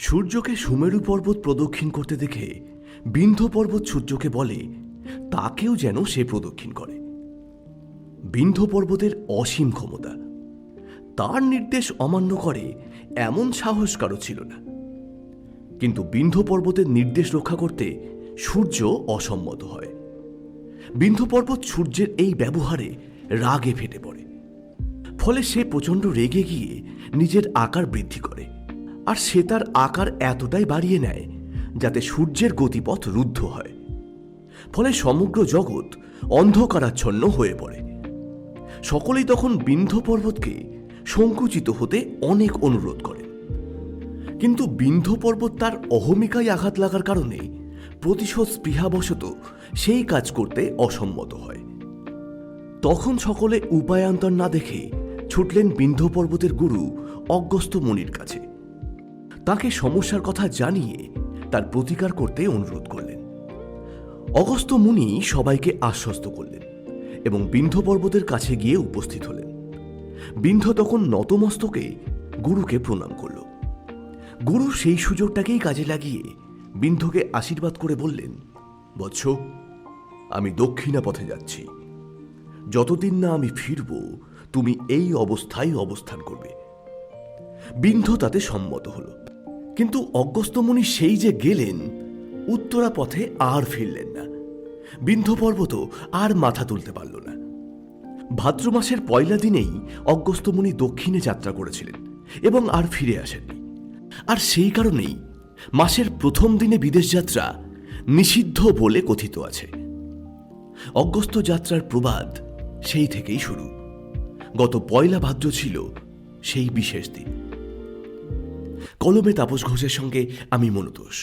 সূর্যকে সুমেরু পর্বত প্রদক্ষিণ করতে দেখে বিন্ধ্য পর্বত সূর্যকে বলে, তাকেও যেন সে প্রদক্ষিণ করে। বিন্ধ্য পর্বতের অসীম ক্ষমতা। তার নির্দেশ অমান্য করে এমন সাহস কারও ছিল না। কিন্তু বিন্ধ্য পর্বতের নির্দেশ রক্ষা করতে সূর্য অসম্মত হয়। বিন্ধ্য পর্বত সূর্যের এই ব্যবহারে রাগে ফেটে পড়ে। ফলে সে প্রচণ্ড রেগে গিয়ে নিজের আকার বৃদ্ধি করে। আর সে তার আকার এতটাই বাড়িয়ে নেয় যাতে সূর্যের গতিপথ রুদ্ধ হয়। ফলে সমগ্র জগৎ অন্ধকারাচ্ছন্ন হয়ে পড়ে। সকলেই তখন বিন্ধ্য পর্বতকে সংকুচিত হতে অনেক অনুরোধ করে। কিন্তু বিন্ধ্য পর্বত তার অহমিকায় আঘাত লাগার কারণে প্রতিশোধ স্পৃহাবশত সেই কাজ করতে অসম্মত হয়। তখন সকলে উপায়ান্তর না দেখে ছুটলেন বিন্ধ্য পর্বতের গুরু অজ্ঞস্ত মুনির কাছে। তাকে সমস্যার কথা জানিয়ে তার প্রতিকার করতে অনুরোধ করলেন। অগস্ত মুনি সবাইকে আশ্বস্ত করলেন এবং বিন্ধ পর্বতের কাছে গিয়ে উপস্থিত হলেন। বিন্ধ্য তখন নতমস্তকে গুরুকে প্রণাম করল। গুরু সেই সুযোগটাকেই কাজে লাগিয়ে বিন্ধ্যকে আশীর্বাদ করে বললেন, বৎস, আমি দক্ষিণা পথে যাচ্ছি। যতদিন না আমি ফিরব, তুমি এই অবস্থায় অবস্থান করবে। বিন্ধ তাতে সম্মত হল। কিন্তু অজ্ঞস্তমণি সেই যে গেলেন উত্তরা পথে আর ফিরলেন না। বিন্ধ্য পর্বত আর মাথা তুলতে পারল না। ভাদ্র মাসের পয়লা দিনেই অজ্ঞস্তমণি দক্ষিণে যাত্রা করেছিলেন এবং আর ফিরে আসেননি। আর সেই কারণেই মাসের প্রথম দিনে বিদেশ যাত্রা নিষিদ্ধ বলে কথিত আছে। অগস্ত যাত্রার প্রবাদ সেই থেকেই শুরু। গত পয়লা ভাদ্র ছিল সেই বিশেষ দিন। কলমে তাপস ঘোষের সঙ্গে আমি মনোতোষ।